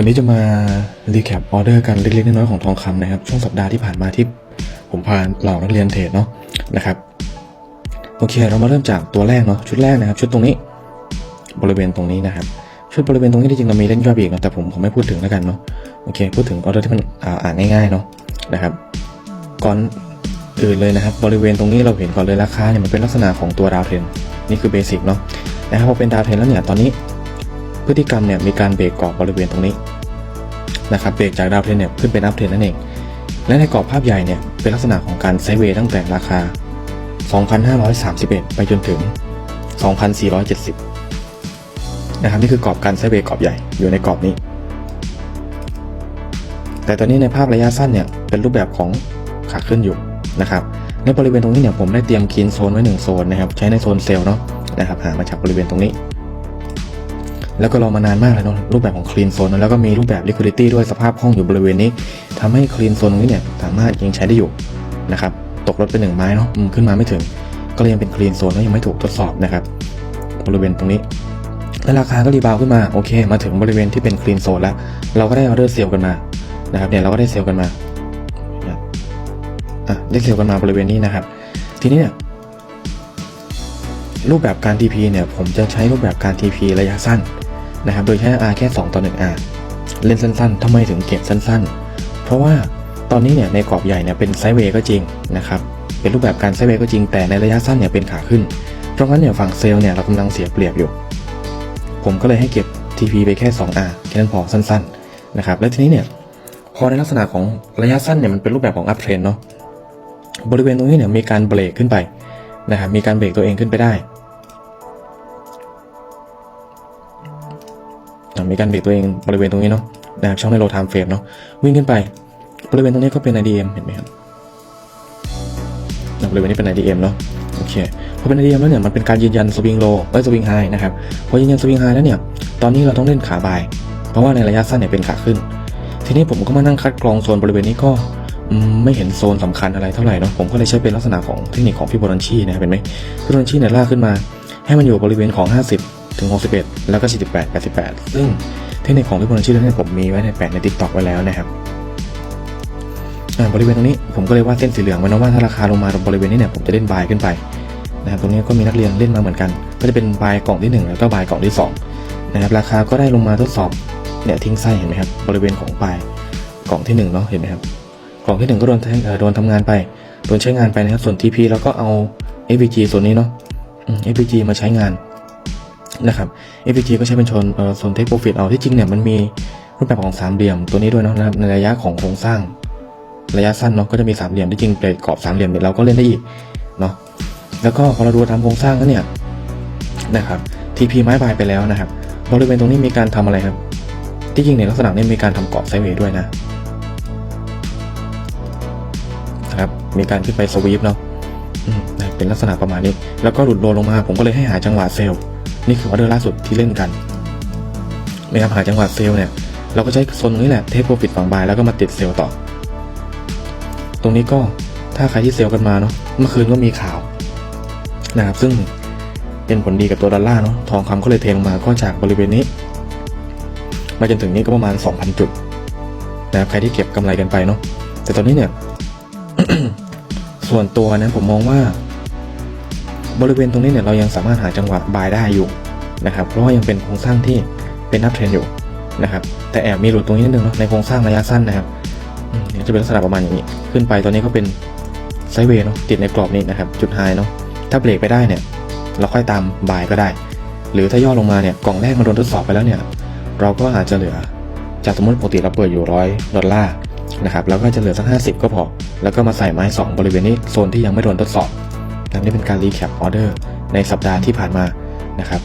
วันนี้จะมารีแคปออเดอร์กันเล็กๆน้อยๆของทองคำนะครับ ช่วงสัปดาห์ที่ผ่านมาที่ผมพาเหล่านักเรียนเทรดเนาะนะครับโอเคเรามาเริ่มจากตัวแรกเนาะชุดแรกนะครับ ชุดตรงนี้บริเวณตรงนี้นะครับ ชุดบริเวณตรงนี้ที่จริงเรามีเล่นยอดอีกเนาะแต่ผมผมไม่พูดถึงแล้วกันเนาะโอเค พูดถึงออเดอร์ที่มันอ่าอ่านง่ายๆเนาะนะครับ ก่อนอื่นเลยนะครับ บริเวณตรงนี้เราเห็นก่อนเลยราคาเนี่ยมันเป็นลักษณะของตัวดาวเทรนนี่คือเบสิกเนาะนะครับพอเป็นดาวเทรนแล้วเนี่ยตอนนี้ พฤติกรรมเนี่ยมีการเบรกกรอบบริเวณตรงนี้นะครับเบรกจากดาวเทรนเนี่ยขึ้นเป็นอัพเทรนนั่นเอง และในกรอบภาพใหญ่เนี่ยเป็นลักษณะของการไซเวย์ตั้งแต่ราคา 2,531 ไปจนถึง 2,470 นะครับนี่คือกรอบการไซเวย์กรอบใหญ่อยู่ในกรอบนี้ แต่ตอนนี้ในภาพระยะสั้นเนี่ยเป็นรูปแบบของขาขึ้นอยู่นะครับในบริเวณตรงนี้เนี่ยผมได้เตรียมคีนโซนไว้หนึ่งโซนนะครับใช้ในโซนเซลล์เนาะนะครับหามาจากบริเวณตรงนี้ แล้วก็รอมานานมากเลยเนาะรูปแบบของ clean zone แล้วก็มีรูปแบบ liquidity ด้วยสภาพคล่องอยู่บริเวณนี้ทำให้ clean zone ตรงนี้เนี่ยสามารถยังใช้ได้อยู่นะครับตกรถไปหนึ่งไม้เนาะขึ้นมาไม่ถึง ก็เลยยังเป็น clean zone แล้วยังไม่ถูกทดสอบนะครับบริเวณตรงนี้แล้วราคาก็รีบาวขึ้นมาโอเค มาถึงบริเวณที่เป็น clean zone แล้ว เราก็ได้ออเดอร์เซลล์กันมานะครับเนี่ยเราก็ได้เซลล์กันมาอะได้เซลล์กันมาบริเวณนี้นะครับ ทีนี้เนี่ยรูปแบบการ TP เนี่ยผมจะใช้รูปแบบการ TP ระยะสั้น นะครับ โดยใช้ R แค่ 2 ต่อ 1 R เล่นสั้นๆทำไมถึงเก็บสั้นๆ เพราะว่าตอนนี้เนี่ยในกรอบใหญ่เนี่ยเป็นไซด์เวย์ก็จริงนะครับเป็นรูปแบบการไซด์เวย์ก็จริงแต่ในระยะสั้นเนี่ยเป็นขาขึ้น เพราะงั้นเนี่ยฝั่งเซลล์เนี่ยเรากำลังเสียเปรียบอยู่ ผมก็เลยให้เก็บ TP ไปแค่ 2R แค่นั้นพอสั้นๆนะครับและทีนี้เนี่ยพอในลักษณะของระยะสั้นเนี่ยมันเป็นรูปแบบของ up trend เนาะบริเวณตรงนี้เนี่ยมีการเบรกขึ้นไปนะครับมีการเบรกตัวเองขึ้นไปได้ มีการเบรกตัวเองบริเวณตรงนี้เนาะนะครับช่องในโลไทม์เฟรมเนาะวิ่งขึ้นไป บริเวณตรงนี้ก็เป็น IDM เห็นไหมครับอะบริเวณนี้เป็น IDM เนาะโอเคพอเป็น IDM แล้วเนี่ยมันเป็นการยืนยันสวิงโลเอ้สวิงไฮนะครับพอยืนยันสวิงไฮแล้วเนี่ยตอนนี้เราต้องเล่นขาบาย เพราะว่าในระยะสั้นเนี่ยเป็นขาขึ้น ทีนี้ผมก็มานั่งคัดกรองโซนบริเวณนี้ก็ไม่เห็นโซนสำคัญอะไรเท่าไหร่เนาะผมก็เลยใช้เป็นลักษณะของเทคนิคของพี่โบรันชีนะครับเห็นไหมพี่โบรันชีเนี่ยลากขึ้นมา ให้มันอยู่บริเวณของ 50 ถึง 61 แล้วก็ 48 88 ซึ่งเทคนิคของพี่พลชื่อเนี่ยผมมีไว้ในแปะใน TikTok ไว้แล้วนะครับอ่าบริเวณตรงนี้ผมก็เลยว่าดเส้นสีเหลืองไว้นะว่าถ้าราคาลงมาตรงบริเวณนี้เนี่ยผมจะเล่นบายขึ้นไปนะครับตรงนี้ก็มีนักเรียนเล่นมาเหมือนกัน ก็จะเป็นบายกล่องที่ 1 แล้วก็บายกล่องที่2นะครับราคาก็ได้ลงมาทดสอบเนี่ยทิ้งไส้เห็นไหมครับบริเวณของบายกล่องที่1เนาะเห็นไหมครับกล่องที่ 1 ก็โดนแทงเอ่อโดนทำงานไปโดนใช้งานไปนะครับส่วน TP เราก็เอา FPG ส่วนนี้เนาะอืม FPG มาใช้งาน นะครับ FPG ก็ใช้เป็นชนเอ่อส่วน Take Profit เอาที่จริงเนี่ยมันมีรูปแบบของสามเหลี่ยมตัวนี้ด้วยเนาะครับในระยะของโครงสร้าง ระยะสั้นเนาะก็จะมีสามเหลี่ยมที่จริงเป็นกรอบสามเหลี่ยมเนี่ยเราก็เล่นได้อีกเนาะแล้วก็พอเราดูตามโครงสร้างแล้วเนี่ยนะครับ TP ไม้บายไปแล้วนะครับบริเวณตรงนี้มีการทำอะไรครับ ที่จริงในลักษณะนี้มีการทำกรอบไซเวย์ด้วยนะนะครับมีการขึ้นไปสวีปเนาะเป็นลักษณะประมาณนี้ แล้วก็หลุดโลลงมา ผมก็เลยให้หาจังหวะเซลล์ นี่คือออเดอร์ล่าสุดที่เล่นกันนะครับหาจังหวะเซลล์เนี่ยเราก็ใช้โซนตรงนี้แหละเทปโปรฟิตฝั่งบายแล้วก็มาติดเซลล์ต่อ ตรงนี้ก็ถ้าใครที่เซลล์กันมาเนาะเมื่อคืนก็มีข่าวนะครับซึ่งเป็นผลดีกับตัวดอลลาร์เนาะทองคำก็เลยเทลงมาก็จากบริเวณนี้ มาจนถึงนี้ก็ประมาณ 2,000 จุดนะครับใครที่เก็บกำไรกันไปเนาะแต่ตอนนี้เนี่ยส่วนตัวนะผมมองว่า บริเวณตรงนี้เนี่ยเรายังสามารถหาจังหวะบายได้อยู่นะครับเพราะว่ายังเป็นโครงสร้างที่เป็นนับเทรนอยู่นะครับแต่แอบมีหลุดตรงนี้นิดนึงเนาะในโครงสร้างระยะสั้นนะครับเนี่ยจะเป็นลักษณะประมาณอย่างนี้ ขึ้นไปตอนนี้ก็เป็นไซเวย์เนาะติดในกรอบนี้นะครับจุดไฮเนาะถ้าเบรกไปได้เนี่ยเราค่อยตามบายก็ได้ หรือถ้าย่อลงมาเนี่ยกล่องแรกมันโดนทดสอบไปแล้วเนี่ยเราก็อาจจะเหลือจากสมมติปกติเราเปิดอยู่ร้อยดอลลาร์นะครับแล้วก็จะเหลือสักห้าสิบก็พอ แล้วก็มาใส่ไม้สองบริเวณนี้โซนที่ยังไม่โดนทดสอบ นะนี่เป็นการรีแคปออเดอร์ในสัปดาห์ที่ผ่านมานะครับ